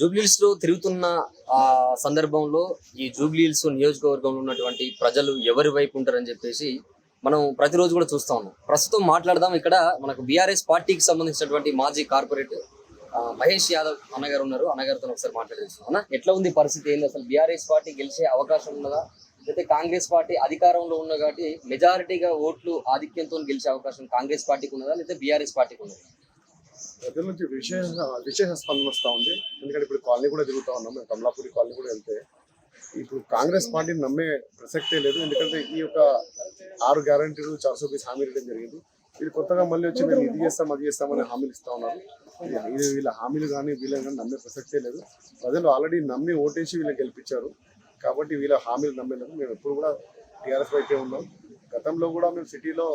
జూబ్లీహిల్స్లో తిరుగుతున్న ఆ సందర్భంలో ఈ జూబ్లీహిల్స్ నియోజకవర్గంలో ఉన్నటువంటి ప్రజలు ఎవరి వైపు ఉంటారని చెప్పేసి మనం ప్రతిరోజు కూడా చూస్తా ఉన్నాం. ప్రస్తుతం మాట్లాడదాం. ఇక్కడ మనకు బీఆర్ఎస్ పార్టీకి సంబంధించినటువంటి మాజీ కార్పొరేట్ మహేష్ యాదవ్ అన్నగారు ఉన్నారు. అన్నగారితో ఒకసారి మాట్లాడేసి అన్న ఎట్లా ఉంది పరిస్థితి? ఏంది అసలు బీఆర్ఎస్ పార్టీ గెలిచే అవకాశం ఉన్నదా? అయితే కాంగ్రెస్ పార్టీ అధికారంలో ఉన్న కాబట్టి మెజారిటీగా ఓట్లు ఆధిక్యంతో గెలిచే అవకాశం కాంగ్రెస్ పార్టీకి ఉన్నదా? లేదా బీఆర్ఎస్ పార్టీకి ఉన్నదా? ప్రజల నుంచి విశేష విశేష స్పందన వస్తూ ఉంది. ఎందుకంటే ఇప్పుడు కాలనీ కూడా తిరుగుతూ ఉన్నాం. మేము కమలాపూరి కాలనీ కూడా వెళ్తే ఇప్పుడు కాంగ్రెస్ పార్టీని నమ్మే ప్రసక్తే లేదు. ఎందుకంటే ఈ యొక్క ఆరు గ్యారంటీలు చార్సో పీస్ హామీ ఇవ్వడం జరిగింది. వీళ్ళు కొత్తగా మళ్ళీ వచ్చి మేము ఇది చేస్తాం అది చేస్తామని హామీలు ఇస్తా ఉన్నారు. ఇది వీళ్ళ హామీలు కానీ వీళ్ళని కానీ నమ్మే ప్రసక్తే లేదు. ప్రజలు ఆల్రెడీ నమ్మి ఓటేసి వీళ్ళని గెలిపించారు. కాబట్టి వీళ్ళ హామీలు నమ్మేందుకు మేము ఎప్పుడు కూడా టీఆర్ఎస్ వైపే ఉన్నాం. గతంలో కూడా మేము సిటీలో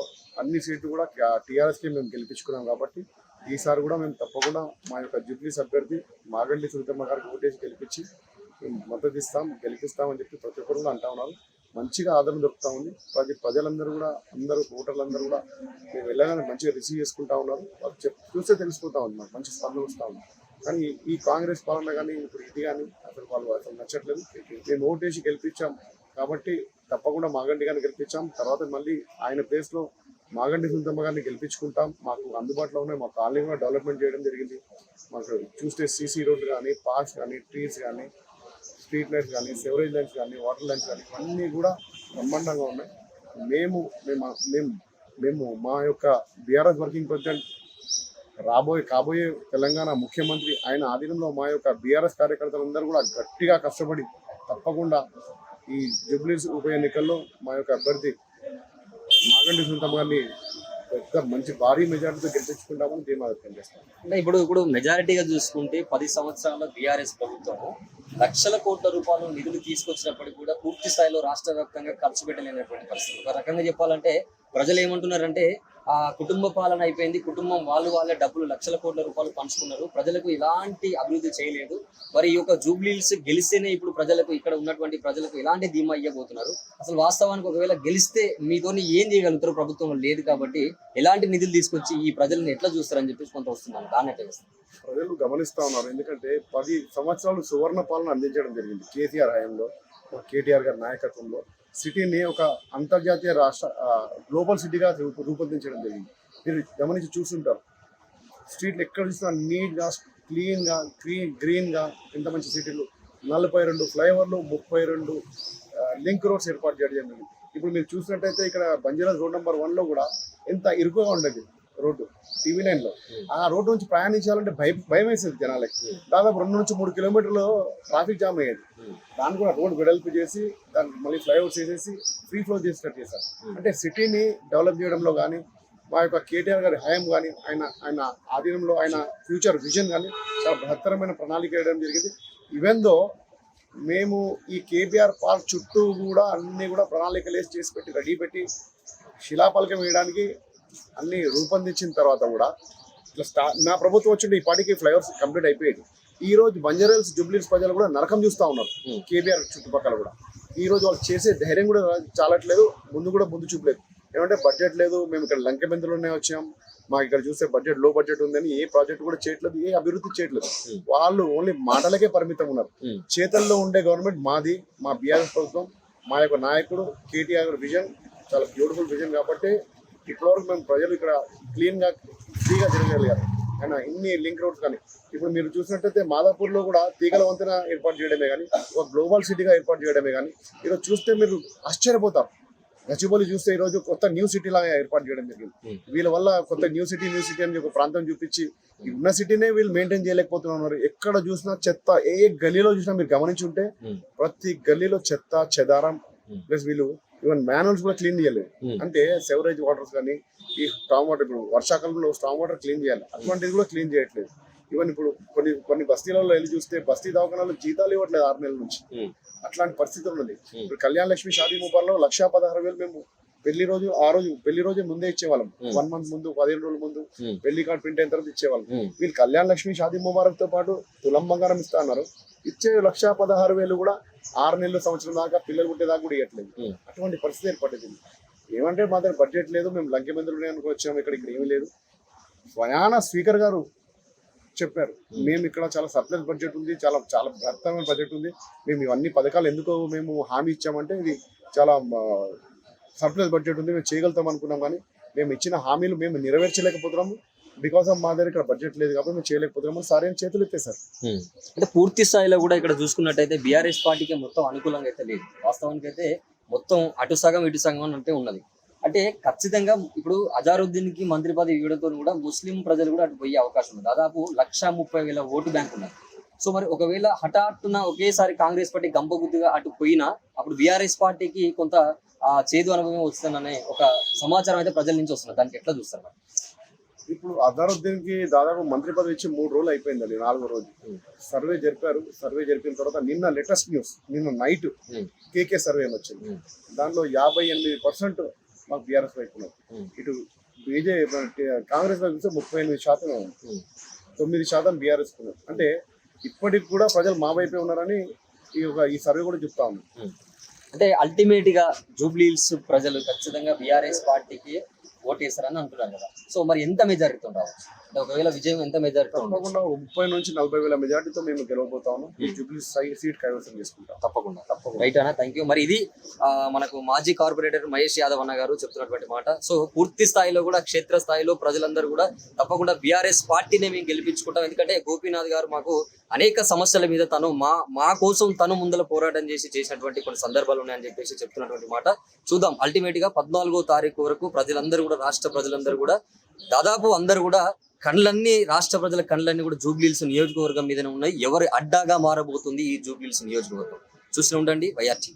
అన్ని సీట్లు కూడా టీఆర్ఎస్కి మేము గెలిపించుకున్నాం కాబట్టి ఈసారి కూడా మేము తప్పకుండా మా యొక్క జూబ్లీస్ అభ్యర్థి మాగండి సునీతమ్మ గారికి ఓటేసి గెలిపించి మేము మద్దతు ఇస్తాం గెలిపిస్తామని చెప్పి ప్రతి ఒక్కరు కూడా అంటా ఉన్నారు. మంచిగా ఆదరణ దొరుకుతా ఉంది. ప్రతి ప్రజలందరూ కూడా అందరూ ఓటర్లందరూ కూడా మేము వెళ్ళగానే మంచిగా రిసీవ్ చేసుకుంటా ఉన్నారు. వాళ్ళు చెప్ చూస్తే తెలిసిపోతా ఉంది మాకు మంచి స్పందన వస్తూ ఉంది. కానీ ఈ కాంగ్రెస్ పాలన కానీ ఇప్పుడు ఇది కానీ అసలు వాళ్ళు అసలు నచ్చట్లేదు. మేము ఓటేసి గెలిపించాం కాబట్టి తప్పకుండా మాగండి గారిని గెలిపించాం. తర్వాత మళ్ళీ ఆయన ప్లేస్లో మాగండి సుందమ్మ గారిని గెలిపించుకుంటాం. మాకు అందుబాటులో ఉన్నాయి. మా కాలనీ కూడా డెవలప్మెంట్ చేయడం జరిగింది. మాకు చూస్తే సీసీ రోడ్లు కానీ పార్క్స్ కానీ ట్రీస్ కానీ స్ట్రీట్ లైట్స్ కానీ సెవరేజ్ లైన్స్ కానీ వాటర్ లైన్స్ కానీ అన్నీ కూడా బ్రహ్మాండంగా ఉన్నాయి. మేము మేము మేము మేము మా యొక్క బీఆర్ఎస్ వర్కింగ్ ప్రెసిడెంట్ రాబోయే కాబోయే తెలంగాణ ముఖ్యమంత్రి ఆయన ఆధీనంలో మా యొక్క బీఆర్ఎస్ కార్యకర్తలందరూ కూడా గట్టిగా కష్టపడి తప్పకుండా ఈ జూబ్లీస్ ఉప ఎన్నికల్లో మా యొక్క అభ్యర్థి మాగండి సుంతమ్మ గారిని పెద్ద మంచి భారీ మెజారిటీతో గెలిపించుకుంటామని ధీమా వ్యక్తం చేస్తాం. అంటే ఇప్పుడు ఇప్పుడు మెజారిటీగా చూసుకుంటే పది సంవత్సరాల బీఆర్ఎస్ ప్రభుత్వం లక్షల కోట్ల రూపాయలు నిధులు తీసుకొచ్చినప్పటికీ కూడా పూర్తి స్థాయిలో రాష్ట్ర వ్యాప్తంగా ఖర్చు పెట్టలేనటువంటి పరిస్థితి. ఒక రకంగా చెప్పాలంటే ప్రజలు ఏమంటున్నారంటే ఆ కుటుంబ పాలన అయిపోయింది. కుటుంబం వాళ్ళు వాళ్ళే డబ్బులు లక్షల కోట్ల రూపాయలు పంచుకున్నారు. ప్రజలకు ఇలాంటి అభివృద్ధి చేయలేదు. మరి ఈ యొక్క జూబ్లీల్స్ గెలిస్తేనే ఇప్పుడు ప్రజలకు ఇక్కడ ఉన్నటువంటి ప్రజలకు ఎలాంటి ధీమా ఇవ్వబోతున్నారు? అసలు వాస్తవానికి ఒకవేళ గెలిస్తే మీతోని ఏం చేయగలుగుతారు? ప్రభుత్వం లేదు కాబట్టి ఎలాంటి నిధులు తీసుకొచ్చి ఈ ప్రజలను ఎట్లా చూస్తారని చెప్పేసి కొంత వస్తున్నాను. దాన్ని ఎట్లా ప్రజలు గమనిస్తా ఉన్నారు. ఎందుకంటే పది సంవత్సరాలు సువర్ణ పాలన అందించడం జరిగింది. కేసీఆర్ హయాంలో కేటీఆర్ గారి నాయకత్వంలో. సిటీని ఒక అంతర్జాతీయ రాష్ట్ర గ్లోబల్ సిటీగా రూప- రూపొందించడం జరిగింది. మీరు గమనించి చూస్తుంటారు స్ట్రీట్లు ఎక్కడ చూసినా నీట్గా క్లీన్గా క్లీన్ గ్రీన్గా ఎంత మంచి సిటీలు. నలభై రెండు ఫ్లైఓవర్లు ముప్పై రెండు లింక్ రోడ్స్ ఏర్పాటు చేయడం జరిగింది. ఇప్పుడు మీరు చూసినట్టయితే ఇక్కడ బంజారా రోడ్ నెంబర్ వన్లో కూడా ఎంత ఇరుకుగా ఉండేది. రోడ్డు టీవీ నైన్లో ఆ రోడ్డు నుంచి ప్రయాణించాలంటే భయం భయం వేసేది జనాలకి. దాదాపు రెండు నుంచి మూడు కిలోమీటర్లు ట్రాఫిక్ జామ్ అయ్యేది. దాన్ని కూడా రోడ్ వెడల్పు చేసి దాన్ని మళ్ళీ ఫ్లైఓవర్స్ చేసేసి ఫ్రీ ఫ్లో చేసేటట్టు చేశారు. అంటే సిటీని డెవలప్ చేయడంలో కానీ మా యొక్క కేటీఆర్ గారి హయాం కానీ ఆయన ఆయన ఆధీనంలో ఆయన ఫ్యూచర్ విజన్ కానీ చాలా బృహత్తరమైన ప్రణాళిక వేయడం జరిగింది. ఈవెన్ దో మేము ఈ కేబీఆర్ పార్క్ చుట్టూ కూడా అన్ని కూడా ప్రణాళికలు వేసి చేసి పెట్టి రెడీ పెట్టి శిలాపలకం వేయడానికి అన్ని రూపొందించిన తర్వాత కూడా ఇట్లా స్టా నా ప్రభుత్వం వచ్చిండే ఈ పాటికి ఫ్లైఓవర్స్ కంప్లీట్ అయిపోయేది ఈ రోజు బంజారాల్స్ జూబ్లీస్ ప్రజలు కూడా నరకం చూస్తూ ఉన్నారు. కేబీఆర్ చుట్టుపక్కల కూడా ఈ రోజు వాళ్ళు చేసే ధైర్యం కూడా చాలట్లేదు ముందు కూడా ముందు చూపలేదు ఏమంటే బడ్జెట్ లేదు మేము ఇక్కడ లంకెబెందులోనే వచ్చాం మాకు ఇక్కడ చూస్తే బడ్జెట్లో బడ్జెట్ ఉందని ఏ ప్రాజెక్ట్ కూడా చేయట్లేదు ఏ అభివృద్ధి చేయట్లేదు. వాళ్ళు ఓన్లీ మాటలకే పరిమితం ఉన్నారు. చేతల్లో ఉండే గవర్నమెంట్ మాది మా బీఆర్ఎస్ ప్రభుత్వం మా యొక్క నాయకుడు కేటీఆర్ విజన్ చాలా బ్యూటిఫుల్ విజన్ కాబట్టి ఇప్పటివరకు మేము ప్రజలు ఇక్కడ క్లీన్గా ఫ్రీగా తిరగగలిగారు అయినా ఇన్ని లింక్ రోడ్స్ కానీ ఇప్పుడు మీరు చూసినట్టయితే మాదాపూర్లో కూడా తీగల వంతెన ఏర్పాటు చేయడమే కానీ ఒక గ్లోబల్ సిటీగా ఏర్పాటు చేయడమే కానీ ఈరోజు చూస్తే మీరు ఆశ్చర్యపోతారు గచ్చిబౌలి చూస్తే ఈరోజు కొత్త న్యూ సిటీ లాగా ఏర్పాటు చేయడం జరిగింది Hmm. వీళ్ళ వల్ల కొత్త న్యూ సిటీ న్యూ సిటీ అని ఒక ప్రాంతం చూపించి ఉన్న సిటీనే వీళ్ళు మెయింటైన్ చేయలేకపోతున్నారు ఎక్కడ చూసినా చెత్త ఏ గల్లీలో చూసినా మీరు గమనించి ఉంటే Hmm. ప్రతి గల్లీలో చెత్త చెదారం Hmm. ప్లస్ వీళ్ళు ఈవెన్ మాన్యువల్స్ కూడా క్లీన్ చేయలేదు. అంటే సెవరేజ్ వాటర్స్ కానీ ఈ స్ట్రాంగ్ వాటర్ ఇప్పుడు వర్షాకాలంలో స్ట్రాంగ్ వాటర్ క్లీన్ చేయాలి అటువంటిది కూడా క్లీన్ చేయట్లేదు ఈవెన్ ఇప్పుడు కొన్ని కొన్ని బస్తీలలో వెళ్ళి చూస్తే బస్తీ దవాఖానాలు జీతాలు ఇవ్వట్లేదు ఆరు నెలల నుంచి. అట్లాంటి పరిస్థితి ఉన్నది. ఇప్పుడు కళ్యాణ లక్ష్మి షాదీ ముబార్లో లక్షా పదహారు వేలు మేము పెళ్ళి రోజు ఆ రోజు పెళ్ళి రోజే ముందే ఇచ్చేవాళ్ళం. వన్ మంత్ ముందు పదిహేను రోజుల ముందు. పెళ్ళి కార్డ్ ప్రింట్ అయిన తర్వాత ఇచ్చేవాళ్ళం. వీళ్ళు కళ్యాణ లక్ష్మి షాదీ ముబారక్తో పాటు తులం బంగారం ఇస్తా అన్నారు ఇచ్చే లక్షా పదహారు వేలు కూడా ఆరు నెలల సంవత్సరం దాకా పిల్లలు పుట్టేదాకా కూడా ఇవ్వట్లేదు. అటువంటి పరిస్థితి ఏర్పడింది ఏమంటే మా దగ్గర బడ్జెట్ లేదు మేము లంకె మందులు అనుకో వచ్చాము ఇక్కడ ఇక్కడ ఏమీ లేదు స్వయాన స్పీకర్ గారు చెప్పారు మేము ఇక్కడ చాలా సర్ప్లస్ బడ్జెట్ ఉంది చాలా చాలా బృహత్తమైన బడ్జెట్ ఉంది మేము ఇవన్నీ పథకాలు ఎందుకు మేము హామీ ఇచ్చామంటే ఇది చాలా సర్ప్లస్ బడ్జెట్ ఉంది మేము చేయగలుగుతాం అనుకున్నాం కానీ మేము ఇచ్చిన హామీలు మేము నెరవేర్చలేకపోతున్నాము. బికాస్ ఆఫ్ మా దగ్గర ఇక్కడ బడ్జెట్ లేదు కాబట్టి మేము చేయలేకపోతున్నాము సార్ ఏం చేతులు ఎత్తే సార్? అంటే పూర్తి స్థాయిలో కూడా ఇక్కడ చూసుకున్నట్టయితే బీఆర్ఎస్ పార్టీకి మొత్తం అనుకూలంగా అయితే లేదు. వాస్తవానికి అయితే మొత్తం అటు సగం ఇటు సగం అని అంటే ఉన్నది. అంటే ఖచ్చితంగా ఇప్పుడు అజారుద్దీన్కి మంత్రి పదవి ఇవ్వడంతో కూడా ముస్లిం ప్రజలు కూడా అటు పోయే అవకాశం ఉంది. దాదాపు లక్ష ముప్పై వేల ఓటు బ్యాంక్ ఉన్నది. సో మరి ఒకవేళ హఠాత్తున ఒకేసారి కాంగ్రెస్ పార్టీ గంపగుద్దుగా అటు పోయినా అప్పుడు బీఆర్ఎస్ పార్టీకి కొంత ఆ చేదు అనుభవం వస్తుందనే ఒక సమాచారం అయితే ప్రజల నుంచి వస్తుంది దానికి ఎట్లా చూస్తారు మరి? ఇప్పుడు అజారుద్దీన్కి దాదాపు మంత్రి పదవి ఇచ్చి మూడు రోజులు అయిపోయిందండి నాలుగో రోజు సర్వే జరిపారు సర్వే జరిపిన తర్వాత నిన్న లేటెస్ట్ న్యూస్ నిన్న నైట్. కేకే సర్వే అని వచ్చింది. దానిలో యాభై ఎనిమిది పర్సెంట్ మాకు బీఆర్ఎస్ వైపు. ఇటు బీజేపీ కాంగ్రెస్ వైపు చూస్తే ముప్పై ఎనిమిది శాతం. తొమ్మిది శాతం బీఆర్ఎస్ అంటే ఇప్పటికి కూడా ప్రజలు మా వైపే ఉన్నారని ఈ ఒక ఈ సర్వే కూడా చెప్తా ఉంది అంటే అల్టిమేట్గా జూబ్లీహిల్స్ ప్రజలు ఖచ్చితంగా బీఆర్ఎస్ పార్టీకి ఓటేస్తారని అంటున్నారు కదా. సో మరి ఎంత మెజారిటీ రావచ్చు? అంటే ఒకవేళ విజయం ఎంత మెజారిటీ తప్పకుండా ముప్పై నుంచి నలభై వేల మెజార్టీతో మేము గెలవబోతాము. ఈ జూబ్లీ సీట్ కైవసం చేసుకుంటాం తప్పకుండా. తప్పకుండా. రైట్ అన్న. థ్యాంక్ యూ మరి ఇది మనకు మాజీ కార్పొరేటర్ మహేష్ యాదవ్ అన్న గారు చెప్తున్నటువంటి మాట. సో పూర్తి స్థాయిలో కూడా క్షేత్ర స్థాయిలో ప్రజలందరూ కూడా తప్పకుండా బీఆర్ఎస్ పార్టీనే మేము గెలిపించుకుంటాం. ఎందుకంటే గోపీనాథ్ గారు మాకు అనేక సమస్యల మీద తను మా మా కోసం తను ముందల పోరాటం చేసి చేసినటువంటి కొన్ని సందర్భాలు ఉన్నాయని చెప్పేసి చెప్తున్నటువంటి మాట. చూద్దాం. అల్టిమేట్గా పద్నాలుగో తారీఖు వరకు ప్రజలందరూ కూడా రాష్ట్ర ప్రజలందరూ కూడా దాదాపు అందరూ కూడా కండ్లన్నీ రాష్ట్ర ప్రజల కండ్లన్నీ కూడా జూబ్లీల్స్ నియోజకవర్గం మీదనే ఉన్నాయి. ఎవరి అడ్డాగా మారబోతుంది ఈ జూబ్లీల్స్ నియోజకవర్గం? చూస్తూ ఉండండి వైఆర్టీ